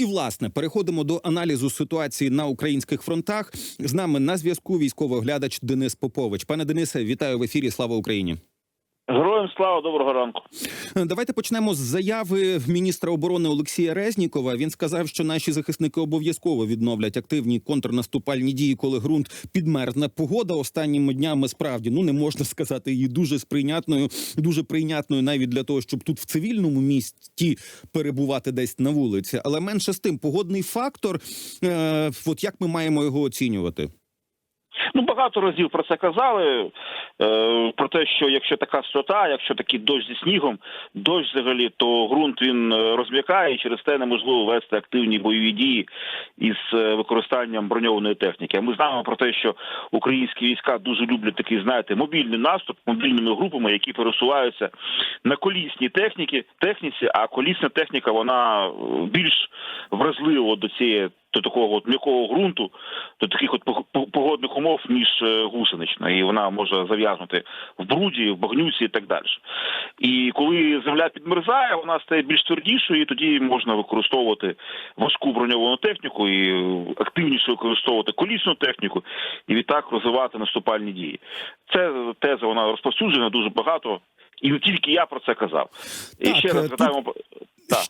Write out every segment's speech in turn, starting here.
і власне переходимо до аналізу ситуації на українських фронтах. З нами на зв'язку військовий оглядач Денис Попович. Пане Денисе, вітаю в ефірі. Слава Україні. Героям слава доброго ранку. Давайте почнемо з заяви міністра оборони Олексія Резнікова. Він сказав, що наші захисники обов'язково відновлять активні контрнаступальні дії, коли ґрунт підмерзне. Погода останніми днями справді ну не можна сказати її дуже сприйнятною, дуже прийнятною навіть для того, щоб тут в цивільному місті перебувати десь на вулиці. Але менше з тим, погодний фактор. Е, от як ми маємо його оцінювати? Ну багато разів про це казали. Е, про те, що якщо така сирота, якщо такий дощ зі снігом, дощ взагалі, то ґрунт він е, розм'якає, і через те неможливо вести активні бойові дії із е, використанням броньованої техніки. А ми знаємо про те, що українські війська дуже люблять такий, знаєте, мобільний наступ мобільними групами, які пересуваються на колісній техніці, техніці, а колісна техніка вона е, більш вразлива до цієї до такого от м'якого ґрунту, до таких от погодних умов, ніж е, гусенична, і вона може зав'язнути в бруді, в багнюці і так далі. І коли земля підмерзає, вона стає більш твердішою, і тоді можна використовувати важку броньовану техніку і активніше використовувати колісну техніку, і відтак розвивати наступальні дії. Це теза вона розповсюджена дуже багато. І не тільки я про це казав. Так, і ще раз тут...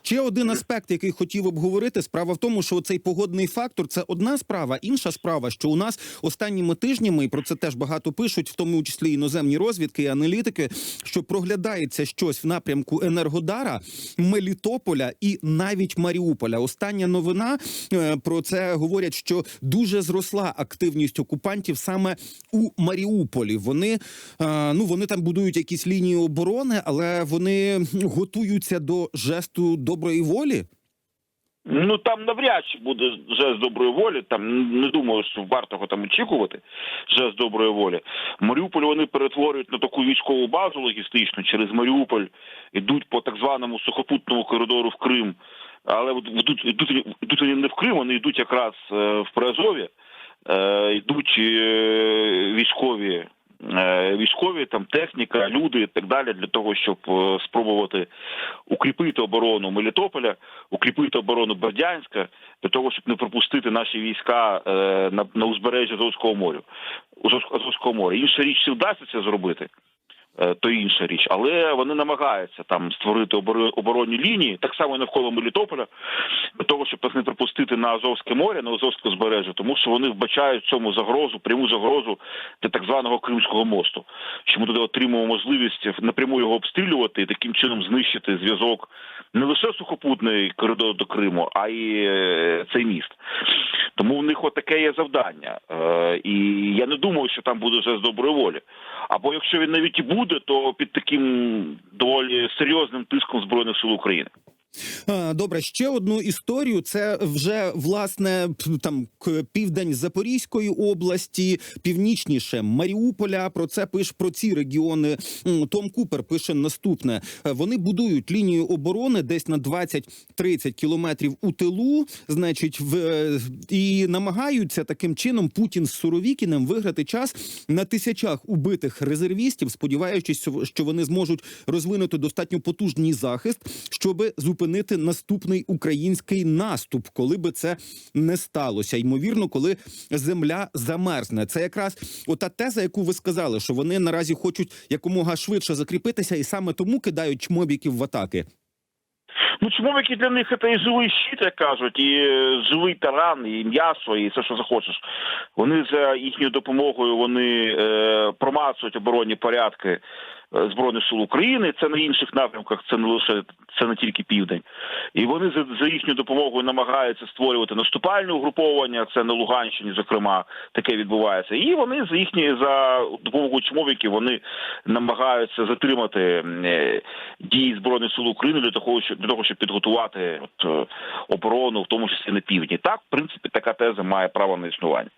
Ще один аспект, який хотів обговорити, справа в тому, що цей погодний фактор це одна справа. Інша справа, що у нас останніми тижнями, і про це теж багато пишуть, в тому числі іноземні розвідки і аналітики, що проглядається щось в напрямку Енергодара, Мелітополя і навіть Маріуполя. Остання новина е, про це говорять, що дуже зросла активність окупантів саме у Маріуполі. Вони е, ну вони там будують якісь лінії оборони, але вони готуються до жесту доброї волі? Ну там навряд чи буде жест доброї волі. Там не думаю, що варто його там очікувати. Жест доброї волі. Маріуполь вони перетворюють на таку військову базу логістичну через Маріуполь, йдуть по так званому сухопутному коридору в Крим. Але йдуть, йдуть, йдуть вони не в Крим, вони йдуть якраз е, в Приазов'я, е, йдуть е, військові. Військові там техніка, люди і так далі для того, щоб спробувати укріпити оборону Мелітополя, укріпити оборону Бердянська, для того, щоб не пропустити наші війська на на узбережжя Азовського моря. Азовського моря. Інша річ чи вдасться це зробити. То інша річ, але вони намагаються там створити оборонні лінії, так само і навколо Мелітополя, для того, щоб нас не пропустити на Азовське море, на Азовське збережжя, тому що вони вбачають цьому загрозу, пряму загрозу для так званого Кримського мосту. Що ми туди отримуємо можливість напряму його обстрілювати і таким чином знищити зв'язок не лише сухопутний коридор до Криму, а й цей міст. Тому в них отаке є завдання. І я не думаю, що там буде вже з доброї волі. Або якщо він навіть і буде, то під таким доволі серйозним тиском збройних сил України. Добре, ще одну історію. Це вже власне там південь Запорізької області, північніше Маріуполя. Про це пише про ці регіони. Том Купер пише наступне: вони будують лінію оборони десь на 20-30 кілометрів у тилу, значить, в і намагаються таким чином Путін з Суровікіним виграти час на тисячах убитих резервістів, сподіваючись, що вони зможуть розвинути достатньо потужний захист, щоби зупинити зупинити наступний український наступ, коли би це не сталося. Ймовірно, коли земля замерзне. Це якраз ота теза, яку ви сказали, що вони наразі хочуть якомога швидше закріпитися, і саме тому кидають чмобіків в атаки. Ну, чмовики для них це і живий щит, як кажуть, і е, живий таран, і м'ясо, і все, що захочеш. Вони за їхньою допомогою вони е, промацують оборонні порядки збройних сил України. Це на інших напрямках, це не лише це не тільки південь, і вони за, за їхньою допомогою намагаються створювати наступальне угруповання. Це на Луганщині, зокрема, таке відбувається. І вони за їхні за допомогою чмовиків вони намагаються затримати е, дії збройних сил України для того, щоб для того, щоб підготувати от, е, оборону, в тому числі на півдні. Так, в принципі, така теза має право на існування.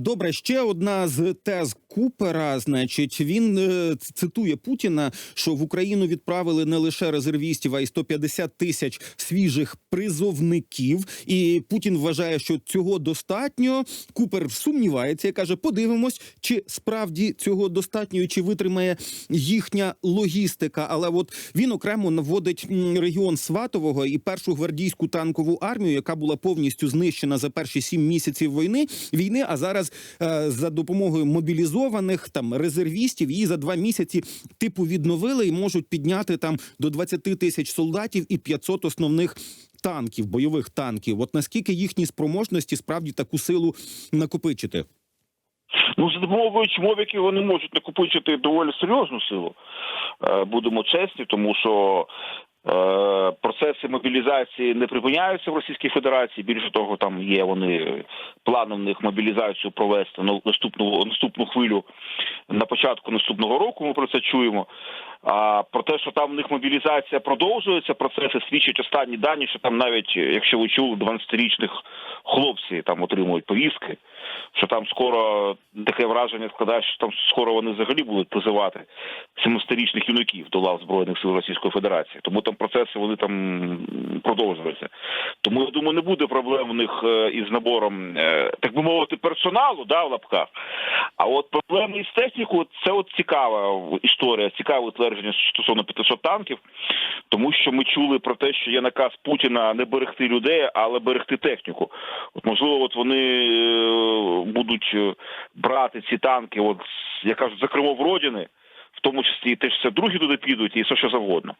Добре, ще одна з тез Купера. Значить, він е, цитує Путіна, що в Україну відправили не лише резервістів, а й 150 тисяч свіжих призовників. І Путін вважає, що цього достатньо. Купер сумнівається і каже: подивимось, чи справді цього достатньо, чи витримає їхня логістика. Але от він окремо наводить регіон Сватового і першу гвардійську танкову армію, яка була повністю знищена за перші сім місяців війни. Війни, а зараз е, за допомогою мобілізованих там резервістів її за два місяці типу відновили і можуть підняти там до 20 тисяч солдатів і 500 основних. Танків, бойових танків, от наскільки їхні спроможності справді таку силу накопичити? Ну, за допомогою чмовіків вони можуть накопичити доволі серйозну силу. Е, Будемо чесні, тому що процеси мобілізації не припиняються в Російській Федерації. Більше того, там є вони плани в них мобілізацію провести на наступну наступну хвилю на початку наступного року. Ми про це чуємо. А про те, що там в них мобілізація продовжується, процеси свідчать останні дані, що там навіть, якщо ви чули, 12-річних хлопці там отримують повістки, що там скоро таке враження складає, що там скоро вони взагалі будуть позивати 17-річних юнаків до лав збройних сил Російської Федерації. Тому там процеси вони там продовжуються. Тому я думаю, не буде проблем у них е, із набором, е, так би мовити, персоналу, да, в лапках. А от проблеми із технікою це от цікава історія, цікаве твердження стосовно 500 танків, тому що ми чули про те, що є наказ Путіна не берегти людей, але берегти техніку. От можливо, от вони е, будуть е, брати ці танки, от я кажу, за Кримов Родини. В тому числі і те, що це другі туди підуть, і все що завгодно.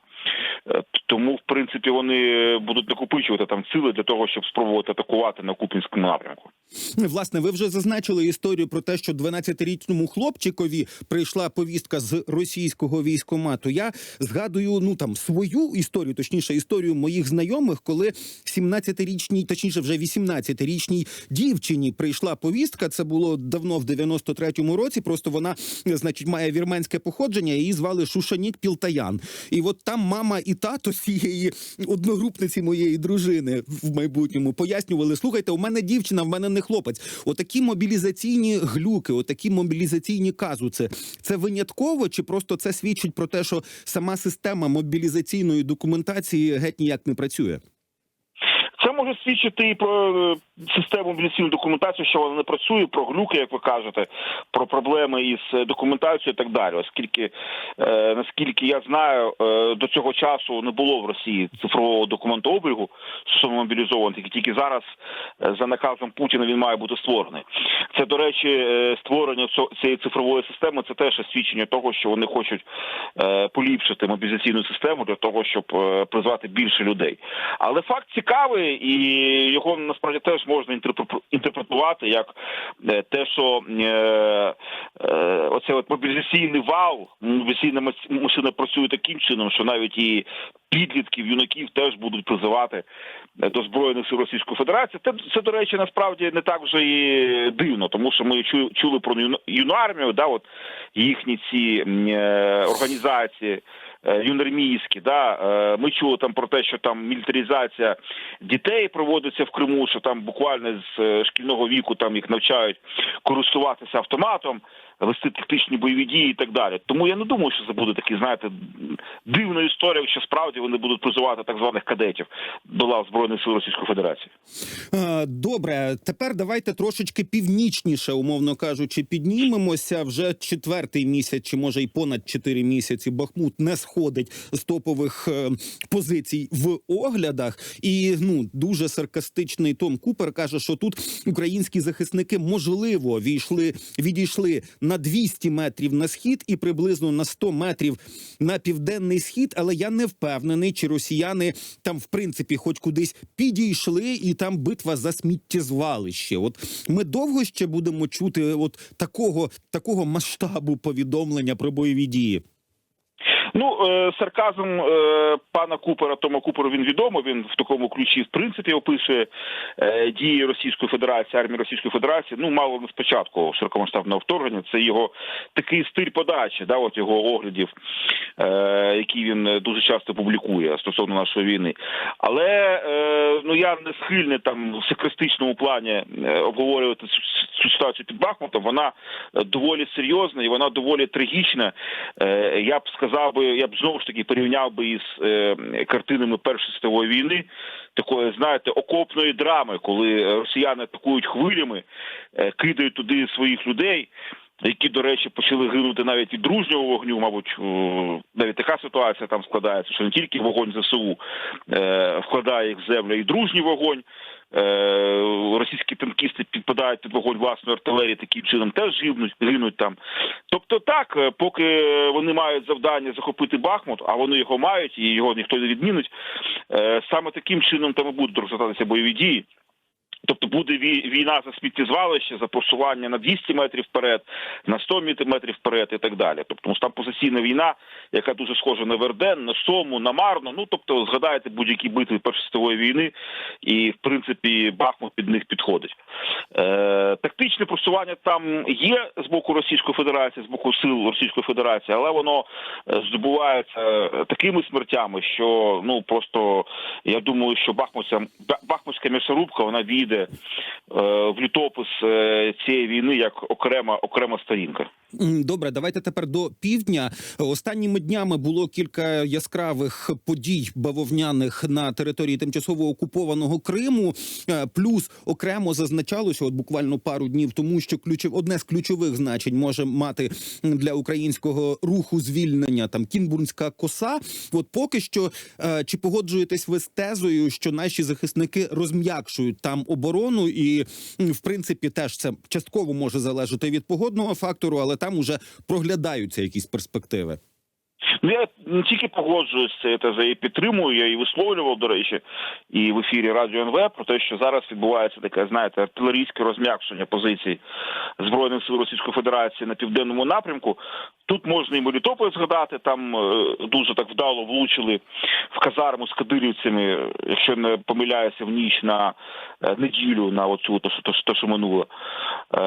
Е, Тому, в принципі, вони будуть накопичувати там сили для того, щоб спробувати атакувати на Купінському напрямку. Власне, ви вже зазначили історію про те, що 12-річному хлопчикові прийшла повістка з російського військомату. Я згадую ну там свою історію, точніше, історію моїх знайомих, коли 17-річній, точніше, вже 18-річній дівчині прийшла повістка. Це було давно в 93-му році. Просто вона, значить, має вірменське походження. Її звали Шушанік Пілтаян. І от там мама і тато цієї одногрупниці моєї дружини в майбутньому пояснювали: слухайте, у мене дівчина, в мене не хлопець. Отакі мобілізаційні глюки, отакі мобілізаційні казуци. Це винятково, чи просто це свідчить про те, що сама система мобілізаційної документації геть ніяк не працює? Може свідчити і про е, систему мобілізаційної документації, що вона не працює, про глюки, як ви кажете, про проблеми із е, документацією і так далі. Оскільки, е, наскільки я знаю, до цього часу не було в Росії цифрового документообігу стосовно мобілізованих, тільки зараз за наказом Путіна він має бути створений. Це, до речі, створення цієї цифрової системи це теж свідчення того, що вони хочуть поліпшити мобілізаційну систему для того, щоб призвати більше людей. Але факт цікавий, і його насправді теж можна інтерпре- інтерпретувати як е, те, що е, е, оце от мобілізаційний вал, мобілізаційна машина працює таким чином, що навіть і підлітків, юнаків теж будуть призивати до збройних сил Російської Федерації. Це, це до речі, насправді не так вже і дивно, тому що ми чу, чули про юну, армію, да, от їхні ці організації. Е, да е, ми чули там про те, що там мілітаризація дітей проводиться в Криму, що там буквально з е, шкільного віку там їх навчають користуватися автоматом, вести тактичні бойові дії і так далі. Тому я не думаю, що це буде такий, знаєте, дивна історія, якщо справді вони будуть призивати так званих кадетів до лав збройних сил Російської Федерації. Добре, тепер давайте трошечки північніше, умовно кажучи, піднімемося. Вже четвертий місяць, чи може й понад чотири місяці. Бахмут не сходить з топових е, позицій в оглядах. І ну дуже саркастичний Том Купер каже, що тут українські захисники можливо війшли, відійшли на 200 метрів на схід і приблизно на 100 метрів на південний схід. Але я не впевнений, чи росіяни там в принципі хоч кудись підійшли, і там битва за сміттєзвалище. От ми довго ще будемо чути от такого, такого масштабу повідомлення про бойові дії. Ну, е, сарказм е, пана Купера, Тома Купера, він відомо. Він в такому ключі, в принципі, описує е, дії Російської Федерації, армії Російської Федерації. Ну, мало не спочатку широкомасштабного вторгнення. Це його такий стиль подачі, да, от його оглядів, які він дуже часто публікує стосовно нашої війни. Але ну я не схильний там в саркастичному плані обговорювати цю, ситуацію під Бахмутом, вона доволі серйозна і вона доволі трагічна. Я б сказав би, я б знову ж таки порівняв би із е, картинами Першої світової війни, такої, знаєте, окопної драми, коли е, росіяни атакують хвилями, е, кидають туди своїх людей. Які, до речі, почали гинути навіть від дружнього вогню, мабуть, навіть така ситуація там складається, що не тільки вогонь ЗСУ е, вкладає їх в землю, і дружній вогонь. Е, російські танкісти підпадають під вогонь власної артилерії, таким чином теж гинуть, гинуть там. Тобто, так, е, поки вони мають завдання захопити Бахмут, а вони його мають, і його ніхто не відмінить. е, Саме таким чином там і будуть розгортатися бойові дії. Тобто буде вій- війна за сміттєзвалище, за просування на 200 метрів вперед, на 100 метрів вперед і так далі. Тобто там позиційна війна, яка дуже схожа на Верден, на Сому, на Марно. Ну тобто, згадайте будь-які битви Першої світової війни, і в принципі Бахмут під них підходить. Е, тактичне просування там є з боку Російської Федерації, з боку сил Російської Федерації, але воно е, здобувається е, такими смертями, що ну просто я думаю, що Бахмутця Ба- Бахмутська м'ясорубка вона війде е, в літопис е, цієї війни як окрема окрема сторінка. Добре, давайте тепер до півдня. Останніми днями було кілька яскравих подій бавовняних на території тимчасово окупованого Криму. Е, Плюс окремо зазначалося, от буквально пару днів тому, що ключов одне з ключових значень може мати для українського руху звільнення там кінбурнська коса. От поки що, е, чи погоджуєтесь ви з тезою, що наші захисники розм'якшують там оборону, і в принципі теж це частково може залежати від погодного фактору, але там уже проглядаються якісь перспективи. Ну я не тільки погоджуюсь з цією і підтримую, я і висловлював, до речі, і в ефірі Радіо НВ про те, що зараз відбувається таке, знаєте, артилерійське розм'якшення позицій збройних сил Російської Федерації на південному напрямку. Тут можна і Мелітополь згадати, там е, дуже так вдало влучили в казарму з кадирівцями, якщо не помиляюся, в ніч на е, неділю на оцю то, то, то, що минуло. Е,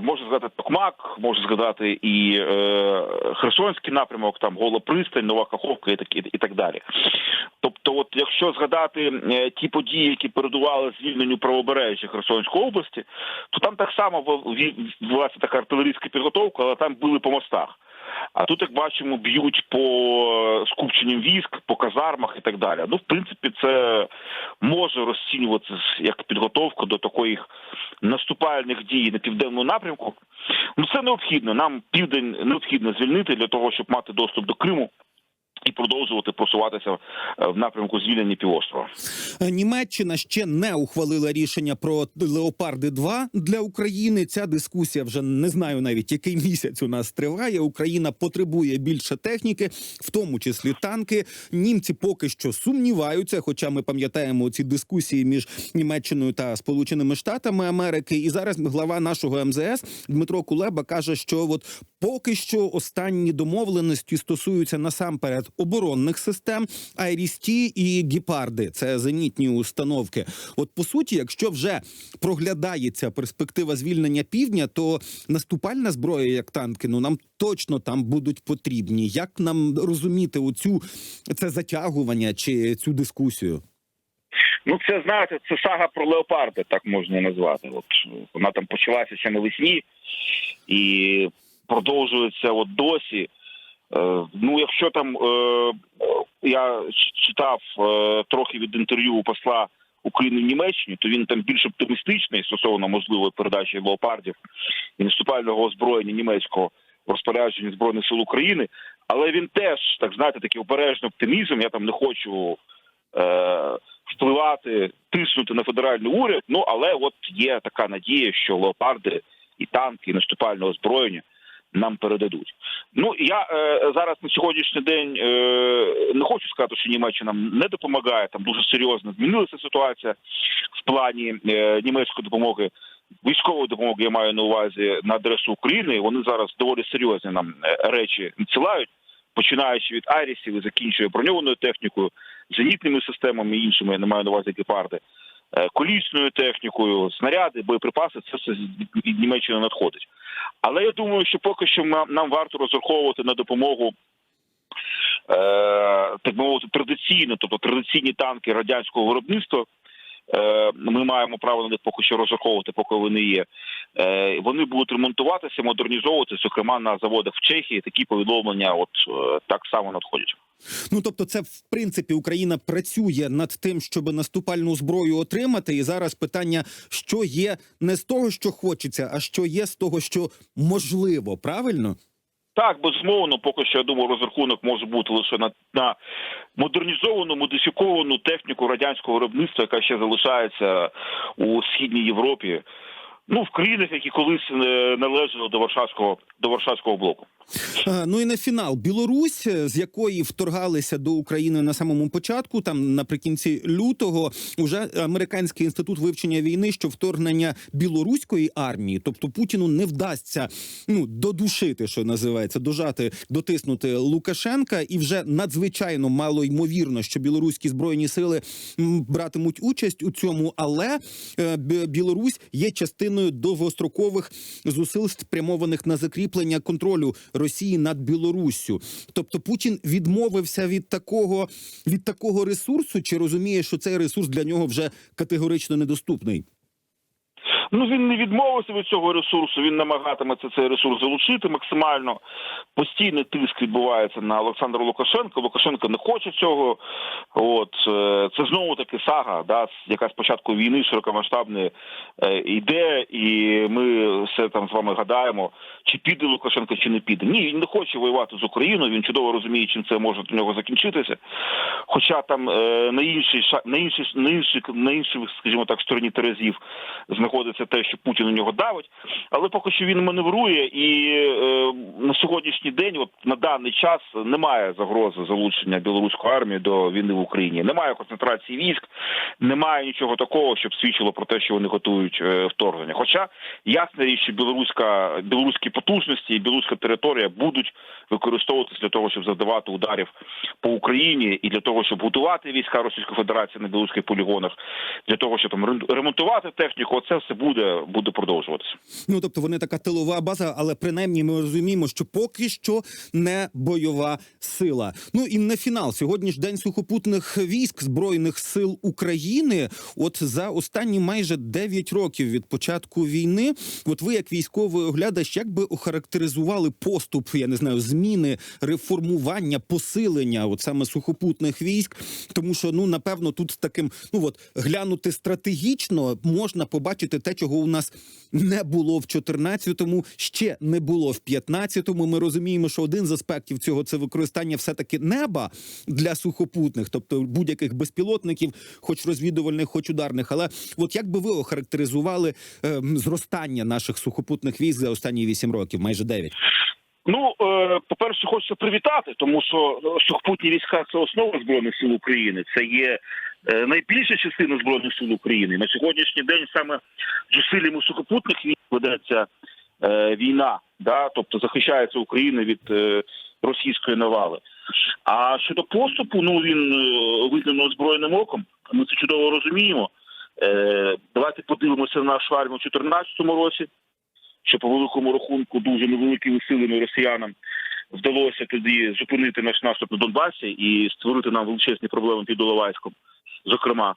можна згадати Токмак, можна згадати і е, Херсонський напрямок, там Гола Пристань, Нова Каховка і так і, і так далі. Тобто, от якщо згадати е, ті події, які передували звільненню правобережжя Херсонської області, то там так само власне така артилерійська підготовка, але там били по мостах. А тут, як бачимо, б'ють по е, скупченням військ, по казармах і так далі. Ну, в принципі, це може розцінюватися як підготовка до таких наступальних дій на південному напрямку. Ну це необхідно. Нам південь необхідно звільнити для того, щоб мати доступ до Криму. І продовжувати просуватися е, в напрямку звільнення півострова. Е, Німеччина ще не ухвалила рішення про леопарди 2 для України. Ця дискусія вже не знаю навіть який місяць у нас триває. Україна потребує більше техніки, в тому числі танки. Німці поки що сумніваються, хоча ми пам'ятаємо ці дискусії між Німеччиною та Сполученими Штатами Америки. І зараз глава нашого МЗС Дмитро Кулеба каже, що от поки що останні домовленості стосуються насамперед оборонних систем, Айрісті і Гіпарди це зенітні установки. От по суті, якщо вже проглядається перспектива звільнення півдня, то наступальна зброя, як танки, ну нам точно там будуть потрібні. Як нам розуміти оцю це затягування чи цю дискусію? Ну, це знаєте, це сага про леопарди, так можна назвати. От вона там почалася ще навесні і продовжується от досі. Е, ну, якщо там е, я читав е, трохи від інтерв'ю посла України Німеччині, то він там більш оптимістичний стосовно можливої передачі леопардів і наступального озброєння німецького в розпорядженні збройних сил України. Але він теж так знаєте, такий обережний оптимізм. Я там не хочу е, впливати, тиснути на федеральний уряд. Ну але от є така надія, що леопарди і танки, і наступальне озброєння нам передадуть. Ну я е, зараз на сьогоднішній день е, не хочу сказати, що Німеччина не допомагає. Там дуже серйозно змінилася ситуація в плані е, німецької допомоги. Військової допомоги я маю на увазі на адресу України. Вони зараз доволі серйозні нам е, речі надсилають, починаючи від Айрісів і закінчує броньованою технікою, зенітними системами і іншими. Я не маю на увазі гепарди, колісною технікою, снаряди, боєприпаси. Це все з- Німеччини надходить. Але я думаю, що поки що нам, варто розраховувати на допомогу. Е, так мовити, традиційно, тобто традиційні танки радянського виробництва, е, ми маємо право на них поки що розраховувати, поки вони є. Е, Вони будуть ремонтуватися, модернізовуватися, зокрема на заводах в Чехії. Такі повідомлення, от е, так само надходять. Ну тобто, це в принципі Україна працює над тим, щоб наступальну зброю отримати. І зараз питання, що є не з того, що хочеться, а що є з того, що можливо, правильно? Так, безумовно, поки що я думаю, розрахунок може бути лише на, на модернізовану, модифіковану техніку радянського виробництва, яка ще залишається у східній Європі. Ну, в країнах, які колись е, належали до Варшавського до Варшавського блоку. Ну і на фінал. Білорусь, е, з якої вторгалися до України на самому початку, там наприкінці лютого, уже американський інститут вивчення війни, що вторгнення білоруської армії, тобто Путіну не вдасться ну додушити, що називається, дожати, дотиснути Лукашенка, і вже надзвичайно мало ймовірно, що білоруські збройні сили братимуть участь у цьому, але е, Білорусь є частиною довгострокових зусиль спрямованих на закріплення контролю Росії над Білоруссю. Тобто Путін відмовився від такого від такого ресурсу, чи розуміє, що цей ресурс для нього вже категорично недоступний? Ну він не відмовився від цього ресурсу. Він намагатиметься цей ресурс залучити максимально. Постійний тиск відбувається на Олександра Лукашенка. Лукашенко не хоче цього. От е, це знову таки сага, да, яка спочатку війни широкомасштабної е, йде, і ми все там з вами гадаємо, чи піде Лукашенко, чи не піде. Ні, він не хоче воювати з Україною. Він чудово розуміє, чим це може для нього закінчитися. Хоча там е, на іншій на іншій на іншій на іншій, скажімо так, стороні терезів знаходиться те, що Путін у нього давить, але поки що він маневрує, і е, на сьогоднішній день, от на даний час, немає загрози залучення білоруської армії до війни в Україні. Немає концентрації військ, немає нічого такого, щоб свідчило про те, що вони готують е, вторгнення. Хоча ясна річ, що білоруська білоруські потужності і білоруська територія будуть використовуватися для того, щоб завдавати ударів по Україні, і для того, щоб готувати війська Російської Федерації на білоруських полігонах, для того, щоб ремонтувати техніку, це все буде буде буде продовжуватися. Ну тобто вони така тилова база, але принаймні ми розуміємо, що поки що не бойова сила. Ну і на фінал сьогодні ж день сухопутних військ збройних сил України. От за останні майже 9 років від початку війни, от ви, як військовий оглядач, як би охарактеризували поступ, я не знаю, зміни, реформування, посилення, от саме сухопутних військ, тому що ну напевно тут таким, ну от глянути стратегічно можна побачити те, чого у нас не було в 14-му, ще не було в 15-му. Ми розуміємо, що один з аспектів цього це використання все таки неба для сухопутних, тобто будь-яких безпілотників, хоч розвідувальних, хоч ударних. Але от як би ви охарактеризували е, зростання наших сухопутних військ за останні 8 років, майже 9? Ну, е, по-перше, хочеться привітати, тому що е, сухопутні війська це основа збройних сил України. Це є найбільша частина збройних сил України. На сьогоднішній день саме зусиллями сухопутних військ ведеться е, війна, да, тобто захищається Україна від е, російської навали. А щодо поступу, ну він е, видно озброєним оком. Ми це чудово розуміємо. Е, давайте подивимося на нашу армію у 2014 році що по великому рахунку дуже невеликими силами росіянам вдалося тоді зупинити наш наступ на Донбасі і створити нам величезні проблеми під Іловайськом, зокрема.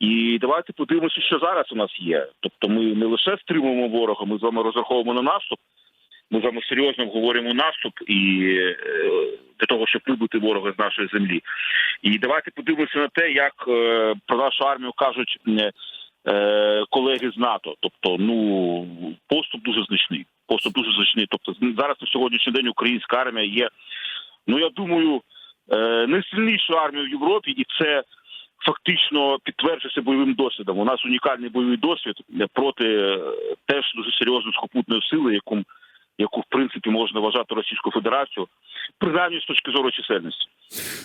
І давайте подивимося, що зараз у нас є. Тобто, ми не лише стримуємо ворога, ми з вами розраховуємо на наступ. Ми з вами серйозно говоримо наступ і е, для того, щоб вибити ворога з нашої землі. І давайте подивимося на те, як е, про нашу армію кажуть е, колеги з НАТО. Тобто, ну поступ дуже значний. Поступ дуже значний. Тобто, зараз на сьогоднішній день українська армія є. Ну я думаю, найсильнішою армією в Європі, і це фактично підтверджується бойовим досвідом. У нас унікальний бойовий досвід проти е, теж дуже серйозної сухопутної сили, яку яку в принципі можна вважати Російську Федерацію, принаймні з точки зору чисельності.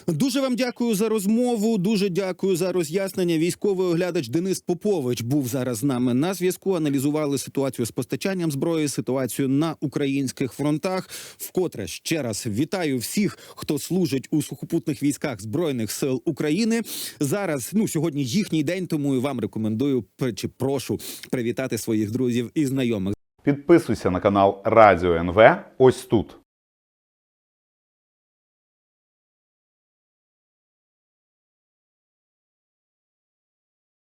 Дуже вам дякую за розмову. Дуже дякую за роз'яснення. Військовий оглядач Денис Попович був зараз з нами на зв'язку. Аналізували ситуацію з постачанням зброї, ситуацію на українських фронтах. Вкотре ще раз вітаю всіх, хто служить у сухопутних військах збройних сил України. Зараз ну сьогодні їхній день, тому і вам рекомендую чи прошу привітати своїх друзів і знайомих. Підписуйся на канал Радіо НВ ось тут.